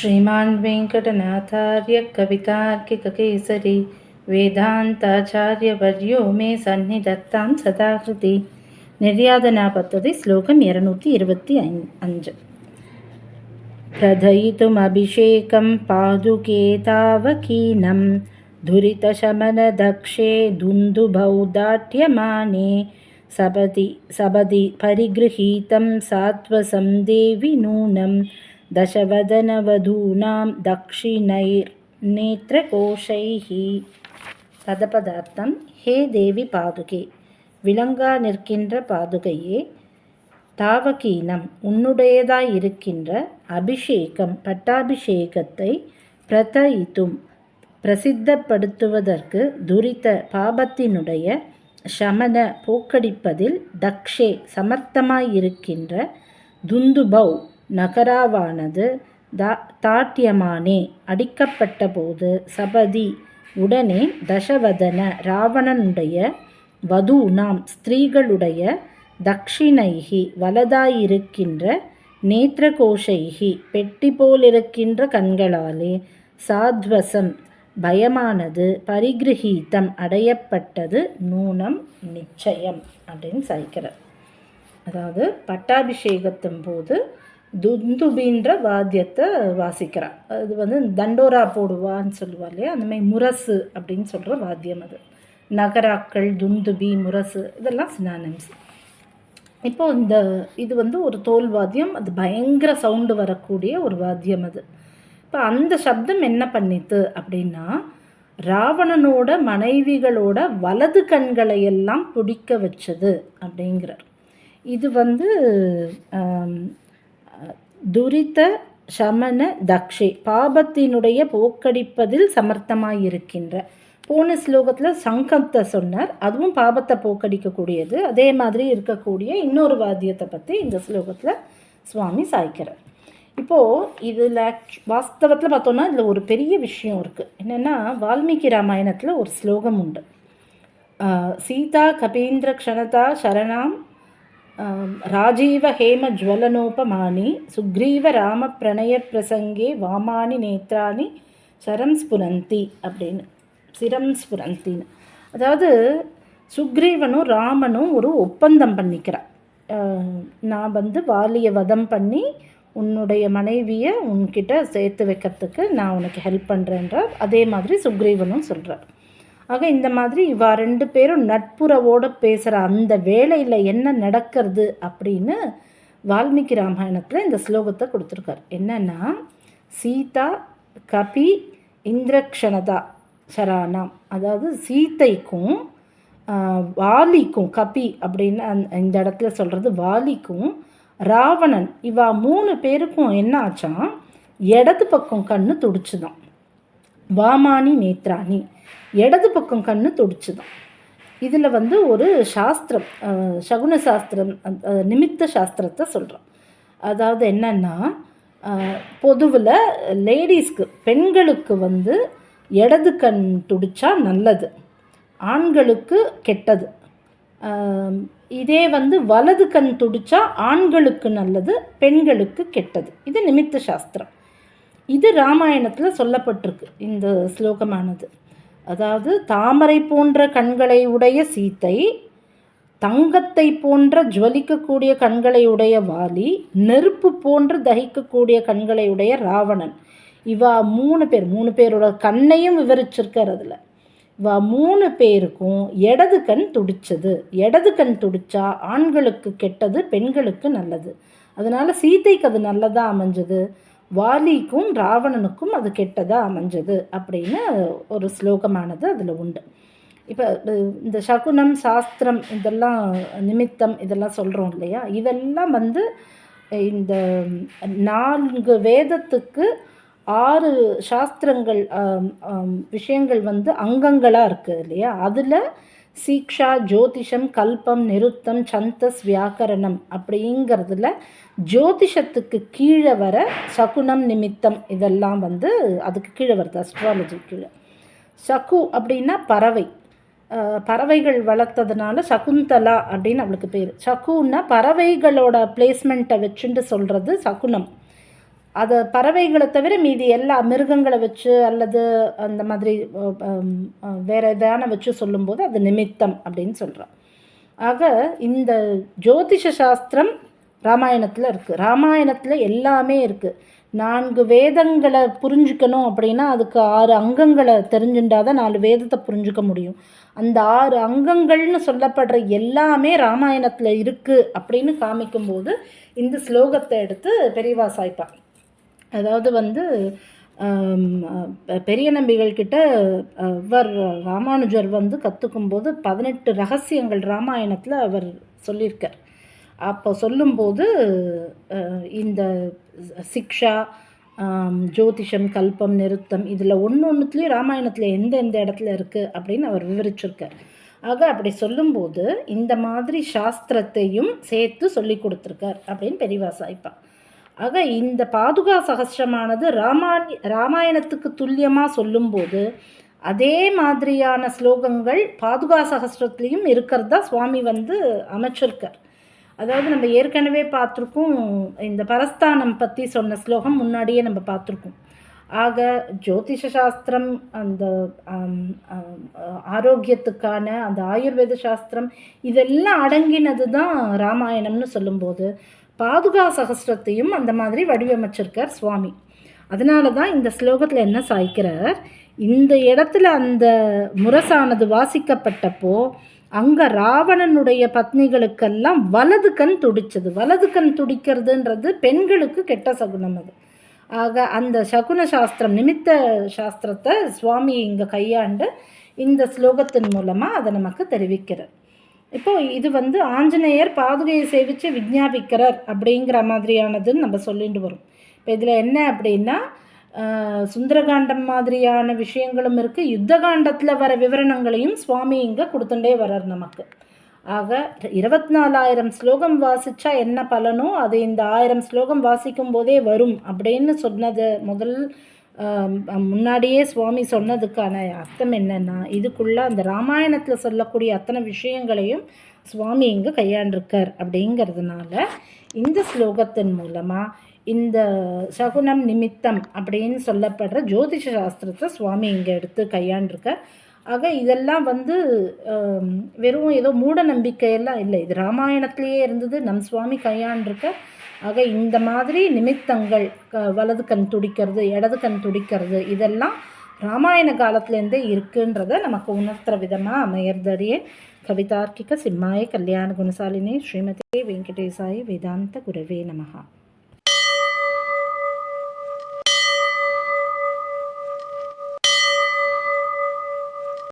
శ్రీమాన్ వెంకటనాథార్య కవితార్కికకేసరి ವೇದಾಂತಾಚಾರ್ಯವರ್ಯೋ ಮೇ ಸನ್ನಿಧತ್ತಾಂ ಸದಾಕೃತಿ ನಿರ್ಯಾದನಾ ಪದ್ಧತಿ ಶ್ಲೋಕಂ ಎರನೂತಿ ಇರುವತ್ತಿ ಅಂಜು ಪ್ರದಯಿತುಮಭಿಷೇಕಂ ಪಾದುಕೆ ತಾವಕೀನಂ ದುರಿತಶಮನದಕ್ಷೇ ದುಂದುಭೌದಾಢ್ಯಮಾನೆ ಸಬದಿ ಸಬದಿ ಪರಿಗೃಹೀತಂ ಸಾತ್ವಸಂ ದೇವಿ ನೂನಂ दशवदनवधूनां दक्षिणैर्नेत्रकोशैः பதபதார்த்தம் ஹே தேவி பாதுகே விளங்கா நிற்கின்ற பாதுகையே தாவகீனம் உன்னுடையதாயிருக்கின்ற அபிஷேகம் பட்டாபிஷேகத்தை பிரதயித்தும் பிரசித்தப்படுத்துவதற்கு துரித பாபத்தினுடைய சமன போக்கடிப்பதில் தக்ஷே சமர்த்தமாயிருக்கின்ற துந்துபௌ நகராவானது தா தாட்டியமானே. அடிக்கப்பட்டபோது சபதி உடனே தசவதன ராவணனுடைய வதூனாம் ஸ்திரீகளுடைய தக்ஷிணைகி வலதாயிருக்கின்ற நேத்திரகோஷைகி பெட்டி போலிருக்கின்ற கண்களாலே சாத்வசம் பயமானது பரிகிரகீதம் அடையப்பட்டது நூனம் நிச்சயம் அப்படின்னு சாய்க்கிறார். அதாவது பட்டாபிஷேகத்தின் போது துந்துபின்ற வாத்தியத்தை வாசிக்கிறான். அது வந்து தண்டோரா போடுவான்னு சொல்லுவா இல்லையா? அந்த மாதிரி முரசு அப்படின்னு சொல்கிற வாத்தியம் அது. நகராக்கள் துந்துபி முரசு இதெல்லாம் சினானிம்ஸ் இப்போ இந்த இது வந்து ஒரு தோல் வாத்தியம் அது பயங்கர சவுண்டு வரக்கூடிய ஒரு வாத்தியம் அது. இப்போ அந்த சப்தம் என்ன பண்ணித்து அப்படின்னா ராவணனோட மனைவிகளோட வலது கண்களை எல்லாம் பிடிக்க வச்சது அப்படிங்கிறார். இது வந்து துரித சமண தக்ஷே பாபத்தினுடைய போக்கடிப்பதில் சமர்த்தமாயிருக்கின்ற. போன ஸ்லோகத்தில் சங்கத்தை சொன்னார். அதுவும் பாபத்தை போக்கடிக்கக்கூடியது. அதே மாதிரி இருக்கக்கூடிய இன்னொரு வாத்தியத்தை பற்றி இந்த ஸ்லோகத்தில் சுவாமி சாய்க்கிறார். இப்போது இதில் வாஸ்தவத்தில் பார்த்தோன்னா இதில் ஒரு பெரிய விஷயம் இருக்குது என்னென்னா வால்மீகி ராமாயணத்தில் ஒரு ஸ்லோகம் உண்டு. சீதா கபீந்திர க்ஷணதா சரணாம் ராஜீவ ஹேம ஜுவலனோபமானி சுக்ரீவ ராம பிரணய பிரசங்கே வாமானி நேத்ராணி சரம் ஸ்புரந்தி அப்படின்னு சிரம் ஸ்புரந்தின்னு. அதாவது சுக்ரீவனும் ராமனும் ஒரு ஒப்பந்தம் பண்ணிக்கிறான் நான் வந்து வாலியை வதம் பண்ணி உன்னுடைய மனைவியை உன்கிட்ட சேர்த்து வைக்கிறதுக்கு நான் உனக்கு ஹெல்ப் பண்ணுறேன்றார் அதே மாதிரி சுக்ரீவனும் சொல்கிறார் ஆக இந்த மாதிரி இவா ரெண்டு பேரும் நட்புறவோடு பேசுகிற அந்த வேலையில் என்ன நடக்கிறது அப்படின்னு வால்மீகி ராமாயணத்தில் இந்த ஸ்லோகத்தை கொடுத்துருக்கார். என்னென்னா சீதா கபி இந்திரக்ஷணதா சரானாம். அதாவது சீத்தைக்கும் வாலிக்கும் கபி அப்படின்னு அந் இந்த இடத்துல சொல்கிறது வாலிக்கும் ராவணன் இவா மூணு பேருக்கும் என்ன ஆச்சான் இடது பக்கம் கண்ணு துடிச்சுதான். வாமானி நேத்ராணி. இடது பக்கம் கண்ணு துடிச்சுதான். இதில் வந்து ஒரு சாஸ்திரம் சகுன சாஸ்திரம் நிமித்த சாஸ்திரத்தை சொல்கிறோம் அதாவது என்னென்னா பொதுவில் லேடிஸ்க்கு பெண்களுக்கு வந்து இடது கண் துடிச்சா நல்லது. ஆண்களுக்கு கெட்டது. இதே வந்து வலது கண் துடிச்சா ஆண்களுக்கு நல்லது பெண்களுக்கு கெட்டது. இது நிமித்த சாஸ்திரம். இது ராமாயணத்தில் சொல்லப்பட்டிருக்கு இந்த ஸ்லோகமானது. அதாவது தாமரை போன்ற கண்களை உடைய சீத்தை தங்கத்தை போன்ற ஜுவலிக்கக்கூடிய கண்களை உடைய வாலி நெருப்பு போன்று தகிக்கக்கூடிய கண்களை உடைய ராவணன். இவா மூணு பேர் மூணு பேரோட கண்ணையும் விவரிச்சிருக்கார் அதில். இவா மூணு பேருக்கும் இடது கண் துடிச்சது. இடது கண் துடிச்சா ஆண்களுக்கு கெட்டது பெண்களுக்கு நல்லது. அதனால் சீத்தைக்கு அது நல்லதாக அமைஞ்சது? வாலிக்கும் ராவணனுக்கும் அது கெட்டதாக அமைஞ்சது அப்படின்னு ஒரு ஸ்லோகமானது அதில் உண்டு. இப்போ இந்த சகுனம் சாஸ்திரம் இதெல்லாம் நிமித்தம் இதெல்லாம் சொல்கிறோம் இல்லையா? இதெல்லாம் வந்து இந்த நான்கு வேதத்துக்கு ஆறு சாஸ்திரங்கள் விஷயங்கள் வந்து அங்கங்களாக இருக்குது இல்லையா? அதில் சீக்ஷா ஜோதிஷம் கல்பம் நிருத்தம் சந்தஸ் வியாக்கரணம் அப்படிங்கிறதுல ஜோதிஷத்துக்கு கீழே வர சகுனம் நிமித்தம் இதெல்லாம் வந்து அதுக்கு கீழே வருது அஸ்ட்ராலஜி கீழே. சகு அப்படின்னா பறவை. பறவைகள் வளர்த்ததுனால சகுந்தலா அப்படின்னு அவளுக்கு பேர். சகுன்னா பறவைகளோட பிளேஸ்மெண்ட்டை வச்சுட்டு சொல்கிறது சகுனம். அது பறவைகளை தவிர மீதி எல்லா மிருகங்களை வச்சு அல்லது அந்த மாதிரி வேறு எதான வச்சு சொல்லும்போது அது நிமித்தம் அப்படின்னு சொல்கிறோம் ஆக இந்த ஜோதிஷ சாஸ்திரம் ராமாயணத்தில் இருக்குது ராமாயணத்தில் எல்லாமே இருக்குது நான்கு வேதங்களை புரிஞ்சுக்கணும் அப்படின்னா அதுக்கு ஆறு அங்கங்களை தெரிஞ்சுட்டாதான் நாலு வேதத்தை புரிஞ்சுக்க முடியும். அந்த ஆறு அங்கங்கள்னு சொல்லப்படுற எல்லாமே ராமாயணத்தில் இருக்குது அப்படின்னு காமிக்கும்போது இந்த ஸ்லோகத்தை எடுத்து பெரியவா சாய்ப்பான் அதாவது வந்து பெரிய நம்பிகள் கிட்ட ராமானுஜர் வந்து கற்றுக்கும்போது பதினெட்டு ரகசியங்கள் ராமாயணத்தில் அவர் சொல்லியிருக்கார். அப்போ சொல்லும்போது இந்த சிக்ஷா ஜோதிஷம் கல்பம் நிறுத்தம் இதில் ஒன்று ஒன்றுத்துலேயும் ராமாயணத்தில் எந்த எந்த இடத்துல இருக்குது அப்படின்னு அவர் விவரிச்சிருக்கார். ஆக அப்படி சொல்லும்போது இந்த மாதிரி சாஸ்திரத்தையும் சேர்த்து சொல்லி கொடுத்துருக்கார் அப்படின்னு பெரியவா சாய்ப்பா. ஆக இந்த பாதுகா சகசிரமானது ராமாயண ராமாயணத்துக்கு துல்லியமாக சொல்லும்போது அதே மாதிரியான ஸ்லோகங்கள் பாதுகா சகசிரத்துலேயும் இருக்கிறதா சுவாமி வந்து அமைச்சிருக்கார். அதாவது நம்ம ஏற்கனவே பார்த்துருக்கோம் இந்த பரஸ்தானம் பற்றி சொன்ன ஸ்லோகம் முன்னாடியே நம்ம பார்த்துருக்கோம். ஆக ஜோதிஷ சாஸ்திரம் அந்த ஆரோக்கியத்துக்கான அந்த ஆயுர்வேத சாஸ்திரம் இதெல்லாம் அடங்கினது தான் ராமாயணம்னு சொல்லும்போது பாதுகா சகசிரத்தையும் அந்த மாதிரி வடிவமைச்சிருக்கார் சுவாமி. அதனால தான் இந்த ஸ்லோகத்தில் என்ன சாய்க்கிறார்? இந்த இடத்துல அந்த முரசானது வாசிக்கப்பட்டப்போ அங்கே ராவணனுடைய பத்னிகளுக்கெல்லாம் வலது கண் துடிச்சது. வலது கண் துடிக்கிறதுன்றது பெண்களுக்கு கெட்ட சகுனம் அது. ஆக அந்த சகுன சாஸ்திரம் நிமித்த சாஸ்திரத்தை சுவாமி இங்கே கையாண்டு இந்த ஸ்லோகத்தின் மூலமாக அதை நமக்கு தெரிவிக்கிறார். இப்போ இது வந்து ஆஞ்சநேயர் பாதுகையை சேவித்து விஜாபிக்கிறார் அப்படிங்கிற மாதிரியானதுன்னு நம்ம சொல்லிட்டு வரோம். இப்போ இதில் என்ன அப்படின்னா சுந்தரகாண்டம் மாதிரியான விஷயங்களும் இருக்குது யுத்தகாண்டத்தில் வர விவரணங்களையும் சுவாமி இங்கே கொடுத்துட்டே வர்றார் நமக்கு. ஆக இருபத்தி நாலாயிரம் ஸ்லோகம் வாசித்தா என்ன பலனோ அது இந்த ஆயிரம் ஸ்லோகம் வாசிக்கும் போதே வரும் அப்படின்னு சொன்னது முதல் முன்னாடியே சுவாமி சொன்னதுக்கான அர்த்தம் என்னன்னா இதுக்குள்ளே அந்த ராமாயணத்தில் சொல்லக்கூடிய அத்தனை விஷயங்களையும் சுவாமி இங்கே கையாண்டிருக்கார் அப்படிங்கிறதுனால இந்த ஸ்லோகத்தின் மூலமாக இந்த சகுனம் நிமித்தம் அப்படின்னு சொல்லப்படுற ஜோதிஷ சாஸ்திரத்தை சுவாமி இங்கே எடுத்து கையாண்டிருக்கார். ஆக இதெல்லாம் வந்து வெறும் ஏதோ மூட நம்பிக்கையெல்லாம் இல்லை. இது ராமாயணத்திலேயே இருந்தது. நம் சுவாமி கையாண்டிருக்க. ஆக இந்த மாதிரி நிமித்தங்கள் க வலது கண் துடிக்கிறது இடது கண் துடிக்கிறது இதெல்லாம் ராமாயண காலத்துலேருந்தே இருக்குன்றத நமக்கு உணர்த்துற விதமாக அமையறதடியே கவிதார்க்கிக சிம்மாய கல்யாண குணசாலினி ஸ்ரீமதி வெங்கடேசாயி வேதாந்த குரவே நமகா